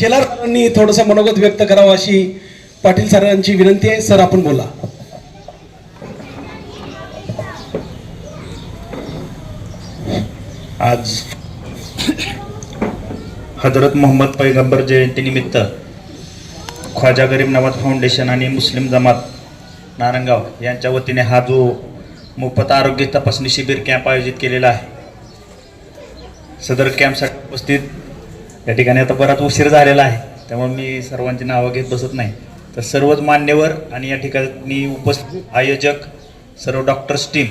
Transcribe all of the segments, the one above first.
शेलारांनी थोडंसं मनोगत व्यक्त करावं अशी पाटील सरांची विनंती आहे. सर आपण बोला. आज हजरत मोहम्मद पैगंबर जयंतीनिमित्त ख्वाजा गरीब नवाज फाउंडेशन आणि मुस्लिम जमात नारंगाव यांच्या वतीने हा जो मोफत आरोग्य तपासणी शिबिर कॅम्प आयोजित केलेला आहे. सदर कॅम्पसाठी उपस्थित या ठिकाणी आता बराच उशीर झालेला आहे. त्यामुळे मी सर्वांची नावं घेत बसत नाही. तर सर्वच मान्यवर आणि या ठिकाणी उपस्थित आयोजक सर्व डॉक्टर्स टीम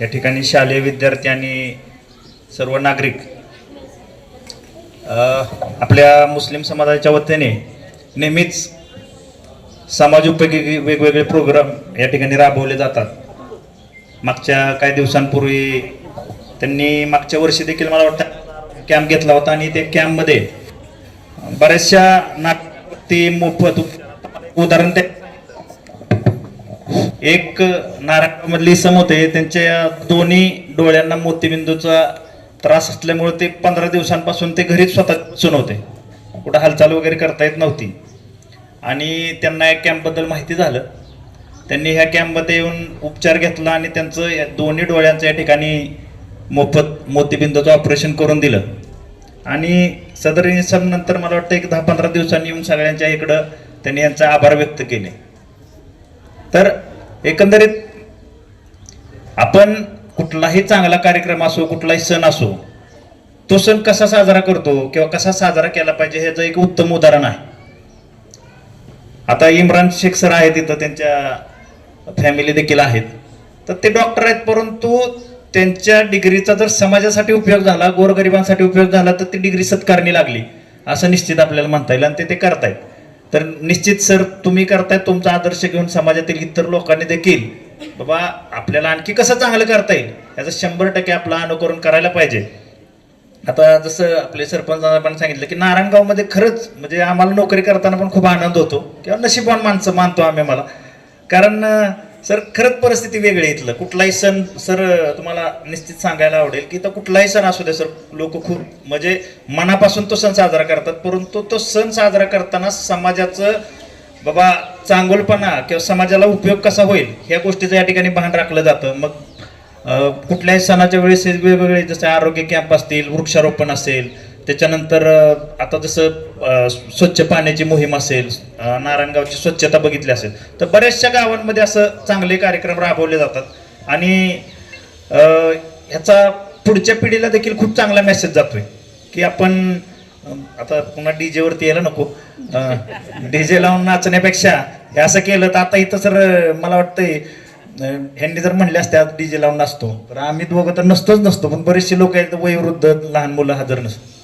या ठिकाणी शालेय विद्यार्थी आणि सर्व नागरिक आपल्या मुस्लिम समाजाच्या वतीने नेहमीच समाजोपयोगी वेगवेगळे प्रोग्राम या ठिकाणी राबवले जातात. मागच्या काही दिवसांपूर्वी त्यांनी मागच्या वर्षी देखील मला वाटतं कॅम्प घेतला होता आणि ते कॅम्पमध्ये बऱ्याचशा नागती मोफत उदाहरण ते एक नारायणमधली सम होते. त्यांच्या दोन्ही डोळ्यांना मोतीबिंदूचा त्रास असल्यामुळे ते पंधरा दिवसांपासून ते घरीच स्वतः सुन होते. कुठं हालचाल वगैरे करता येत नव्हती. आणि त्यांना या कॅम्पबद्दल माहिती झालं. त्यांनी ह्या कॅम्पमध्ये येऊन उपचार घेतला आणि त्यांचं या दोन्ही डोळ्यांचं या ठिकाणी मोफत मोतीबिंदूचं ऑपरेशन करून दिलं. आणि सदर इसम नंतर मला वाटतं एक दहा पंधरा दिवसांनी येऊन सगळ्यांच्या इकडं त्यांनी यांचा आभार व्यक्त केले. तर एकंदरीत आपण कुठलाही चांगला कार्यक्रम असो कुठलाही सण असो तो सण कसा साजरा करतो किंवा कसा साजरा केला पाहिजे ह्याचं एक उत्तम उदाहरण आहे. आता इम्रान शेख सर आहेत तिथं त्यांच्या फॅमिली देखील आहेत. तर ते डॉक्टर आहेत परंतु त्यांच्या डिग्रीचा जर समाजासाठी उपयोग झाला गोरगरिबांसाठी उपयोग झाला तर ती डिग्री सत्कारणी लागली असं निश्चित आपल्याला म्हणता येईल. आणि ते ते करतायत. तर निश्चित सर तुम्ही करताय तुमचा आदर्श घेऊन समाजातील इतर लोकांनी देखील बाबा आपल्याला आणखी कसं चांगलं करता येईल? याचं शंभर टक्के आपलं अनुकरण करायला पाहिजे. आता जसं आपले सरपंच पण सांगितलं की नारायणगावमध्ये खरंच म्हणजे आम्हाला नोकरी करताना पण खूप आनंद होतो. किंवा नशीबवान माणसं मानतो आम्ही मला कारण सर खरंच परिस्थिती वेगळी आहे इथलं. कुठलाही सण सर तुम्हाला निश्चित सांगायला आवडेल की तर कुठलाही सण असू दे सर लोक खूप म्हणजे मनापासून तो सण साजरा करतात परंतु तो सण साजरा करताना समाजाचं बाबा चांगुलपणा किंवा समाजाला उपयोग कसा होईल ह्या गोष्टीचं या ठिकाणी भान राखलं जातं. मग कुठल्याही सणाच्या वेळेस वेगवेगळे जसे आरोग्य कॅम्प असतील वृक्षारोपण असेल त्याच्यानंतर आता जसं स्वच्छ पाण्याची मोहीम असेल नारायणगावची स्वच्छता बघितली असेल तर बऱ्याचशा गावांमध्ये असं चांगले कार्यक्रम राबवले जातात. आणि ह्याचा पुढच्या पिढीला देखील खूप चांगला मेसेज जातोय की आपण आता पुन्हा डी जेवरती यायला नको. डी जे लावून नाचण्यापेक्षा हे असं केलं तर आता इथं सर मला वाटतंय ह्यांनी जर म्हणले असते आज डीजे लावून नसतो तर आम्ही दोघं तर नसतोच नसतो पण बरेचसे लोक आहेत वयोवृद्ध लहान मुलं हजर नसतो.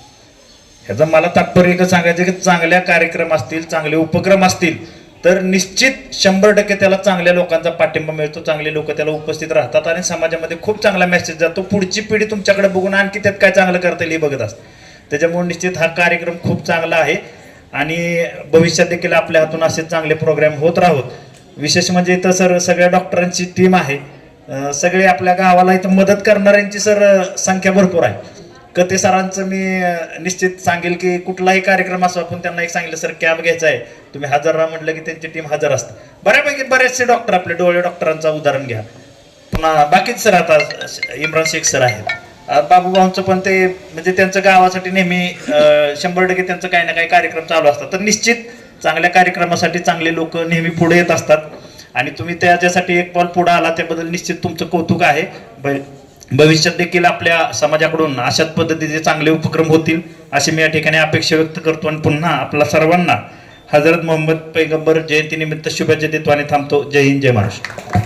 ह्याचं मला तात्पर्य एकच सांगायचं की चांगल्या कार्यक्रम असतील चांगले उपक्रम असतील तर निश्चित शंभर टक्के त्याला चांगल्या लोकांचा पाठिंबा मिळतो चांगले लोक त्याला उपस्थित राहतात आणि समाजामध्ये खूप चांगला मेसेज जातो. पुढची पिढी तुमच्याकडे बघून आणखी त्यात काय चांगलं करता येईल हे बघत असते. त्याच्यामुळे निश्चित हा कार्यक्रम खूप चांगला आहे आणि भविष्यात देखील आपल्या हातून असे चांगले प्रोग्राम होत राहोत. विशेष म्हणजे इथं सर सगळ्या डॉक्टरांची टीम आहे. सगळे आपल्या गावाला इथं मदत करणाऱ्यांची सर संख्या भरपूर आहे. कथे सरांचं मी निश्चित सांगेल की कुठलाही कार्यक्रम असो आपण त्यांना एक सांगितलं सर कॅब घ्यायचा आहे. तुम्ही हजर राहा म्हटलं की त्यांची टीम हजर असते. बऱ्यापैकी बरेचसे डॉक्टर आपले डोळे डॉक्टरांचं उदाहरण घ्या. पुन्हा बाकीच सर आता इम्रान शेख सर आहेत. अं, बाबूभाऊंचं पण ते म्हणजे त्यांचं गावासाठी नेहमी शंभर टक्के त्यांचं काही ना काही कार्यक्रम चालू असतात. तर निश्चित चांगल्या कार्यक्रमासाठी चांगले लोक नेहमी पुढे येत असतात. आणि तुम्ही त्याच्यासाठी एक पाऊल पुढे आला त्याबद्दल निश्चित तुमचं कौतुक आहे. भ- भविष्यात देखील आपल्या समाजाकडून अशाच पद्धतीचे चांगले उपक्रम होतील अशी मी या ठिकाणी अपेक्षा व्यक्त करतो. आणि पुन्हा आपल्या सर्वांना हजरत मोहम्मद पैगंबर जयंतीनिमित्त शुभेच्छा देतो आणि थांबतो. जय हिंद जय महाराष्ट्र.